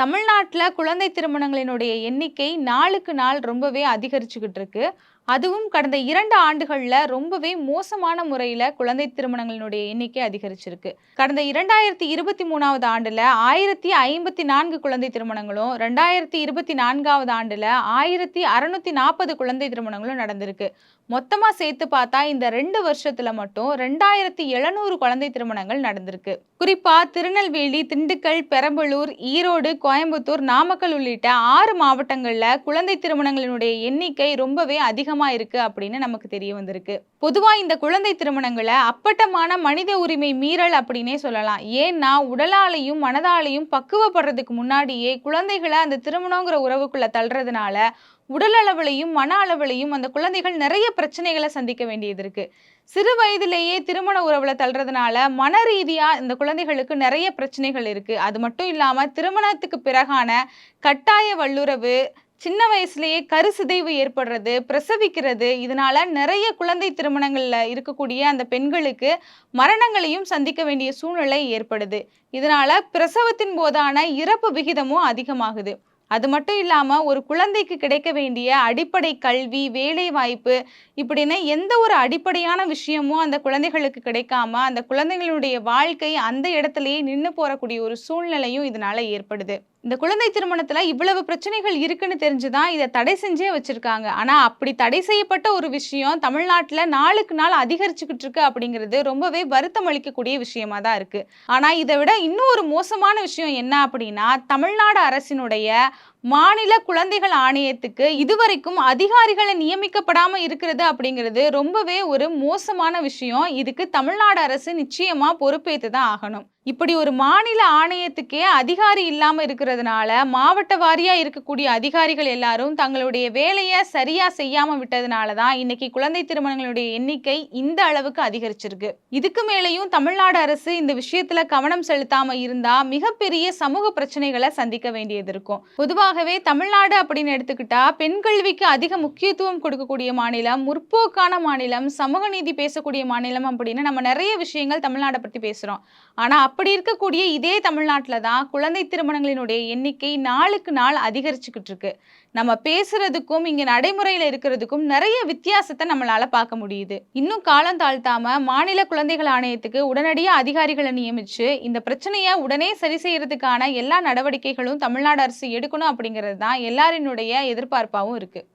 தமிழ்நாட்டில் குழந்தை திருமணங்களினுடைய எண்ணிக்கை நாளுக்கு நாள் ரொம்பவே அதிகரிச்சுக்கிட்டு இருக்கு. அதுவும் கடந்த இரண்டு ஆண்டுகளில் ரொம்பவே மோசமான முறையில் குழந்தை திருமணங்களினுடைய எண்ணிக்கை அதிகரிச்சிருக்கு. கடந்த இரண்டாயிரத்தி இருபத்தி மூணாவது ஆண்டில் ஆயிரத்தி ஐம்பத்தி நான்கு குழந்தை திருமணங்களும் ரெண்டாயிரத்தி இருபத்தி நான்காவது ஆண்டில் ஆயிரத்தி அறுநூத்தி நாற்பது குழந்தை திருமணங்களும் நடந்திருக்கு. மொத்தமாக சேர்த்து பார்த்தா இந்த ரெண்டு வருஷத்தில் மட்டும் ரெண்டாயிரத்தி எழுநூறு குழந்தை திருமணங்கள் நடந்திருக்கு. குறிப்பாக திருநெல்வேலி திண்டுக்கல் பெரம்பலூர் ஈரோடு கோயம்புத்தூர் நாமக்கல் உள்ளிட்ட ஆறு மாவட்டங்களில் குழந்தை திருமணங்களினுடைய எண்ணிக்கை ரொம்பவே அதிகமாக இருக்குது அப்படின்னு நமக்கு தெரிய வந்திருக்கு. பொதுவாக இந்த குழந்தை திருமணங்களை அப்பட்டமான மனித உரிமை மீறல் அப்படின்னே சொல்லலாம். ஏன்னா உடலாலையும் மனதாலையும் பக்குவப்படுறதுக்கு முன்னாடியே குழந்தைகளை அந்த திருமணங்கிற உறவுக்குள்ளே தள்ளுறதுனால உடல் அளவிலையும் மன அளவிலையும் அந்த குழந்தைகள் நிறைய பிரச்சனைகளை சந்திக்க வேண்டியது இருக்கு. சிறு வயதிலேயே திருமண உறவுல தள்ளுறதுனால மன ரீதியா இந்த குழந்தைகளுக்கு நிறைய பிரச்சனைகள் இருக்கு. அது மட்டும் இல்லாம திருமணத்துக்கு பிறகான கட்டாய வல்லுறவு சின்ன வயசுலேயே கருசிதைவு ஏற்படுறது பிரசவிக்கிறது இதனால நிறைய குழந்தை திருமணங்களில் இருக்கக்கூடிய அந்த பெண்களுக்கு மரணங்களையும் சந்திக்க வேண்டிய சூழ்நிலை ஏற்படுது. இதனால பிரசவத்தின் போதான இறப்பு விகிதமும் அதிகமாகுது. அது மட்டும் இல்லாமல் ஒரு குழந்தைக்கு கிடைக்க வேண்டிய அடிப்படை கல்வி வேலை வாய்ப்பு இப்படின்னு எந்த ஒரு அடிப்படையான விஷயமும் அந்த குழந்தைகளுக்கு கிடைக்காம அந்த குழந்தைகளுடைய வாழ்க்கை அந்த இடத்துலயே நின்று போறக்கூடிய ஒரு சூழ்நிலையும் இதனால ஏற்படுது. இந்த குழந்தை திருமணத்துல இவ்வளவு பிரச்சனைகள் இருக்குன்னு தெரிஞ்சுதான் இதை தடை செஞ்சே வச்சிருக்காங்க. ஆனா அப்படி தடை செய்யப்பட்ட ஒரு விஷயம் தமிழ்நாட்டுல நாளுக்கு நாள் அதிகரிச்சுக்கிட்டு இருக்கு அப்படிங்கிறது ரொம்பவே வருத்தம் அளிக்கக்கூடிய விஷயமா தான் இருக்கு. ஆனா இதை விட இன்னும் ஒரு மோசமான விஷயம் என்ன அப்படின்னா தமிழ்நாடு அரசினுடைய மாநில குழந்தைகள் ஆணையத்துக்கு இதுவரைக்கும் அதிகாரிகளை நியமிக்கப்படாமல் இருக்கிறது அப்படிங்கிறது ரொம்பவே ஒரு மோசமான விஷயம். இதுக்கு தமிழ்நாடு அரசு நிச்சயமா பொறுப்பேற்று தான் ஆகணும். இப்படி ஒரு மாநில ஆணையத்துக்கே அதிகாரி இல்லாமல் இருக்கிறதுனால மாவட்ட வாரியாக இருக்கக்கூடிய அதிகாரிகள் எல்லாரும் தங்களுடைய வேலையை சரியாக செய்யாமல் விட்டதுனால தான் இன்னைக்கு குழந்தை திருமணங்களுடைய எண்ணிக்கை இந்த அளவுக்கு அதிகரிச்சிருக்கு. இதுக்கு மேலேயும் தமிழ்நாடு அரசு இந்த விஷயத்தில் கவனம் செலுத்தாம இருந்தால் மிகப்பெரிய சமூக பிரச்சனைகளை சந்திக்க வேண்டியது இருக்கும். பொதுவாக பொதுவாகவே தமிழ்நாடு அப்படின்னு எடுத்துக்கிட்டா பெண் கல்விக்கு அதிக முக்கியத்துவம் கொடுக்கக்கூடிய மாநிலம் முற்போக்கான மாநிலம் சமூக நீதி பேசக்கூடிய மாநிலம் அப்படின்னு நம்ம நிறைய விஷயங்கள் தமிழ்நாடை பற்றி பேசுகிறோம் ஆனால் அப்படி இருக்கக்கூடிய இதே தமிழ்நாட்டில் தான் குழந்தை திருமணங்களினுடைய எண்ணிக்கை நாளுக்கு நாள் அதிகரிச்சுக்கிட்டு இருக்கு. நம்ம பேசுறதுக்கும் இங்க நடைமுறையில இருக்கிறதுக்கும் நிறைய வித்தியாசத்தை நம்மளால பார்க்க முடியுது. இன்னும் காலம் தாழ்த்தாம மாநில குழந்தைகள் ஆணையத்துக்கு உடனடியாக அதிகாரிகளை நியமிச்சு இந்த பிரச்சனையை உடனே சரி செய்யறதுக்கான எல்லா நடவடிக்கைகளும் தமிழ்நாடு அரசு எடுக்கணும் அப்படிங்கிறது தான் எல்லாரினுடைய எதிர்பார்ப்பாகவும் இருக்குது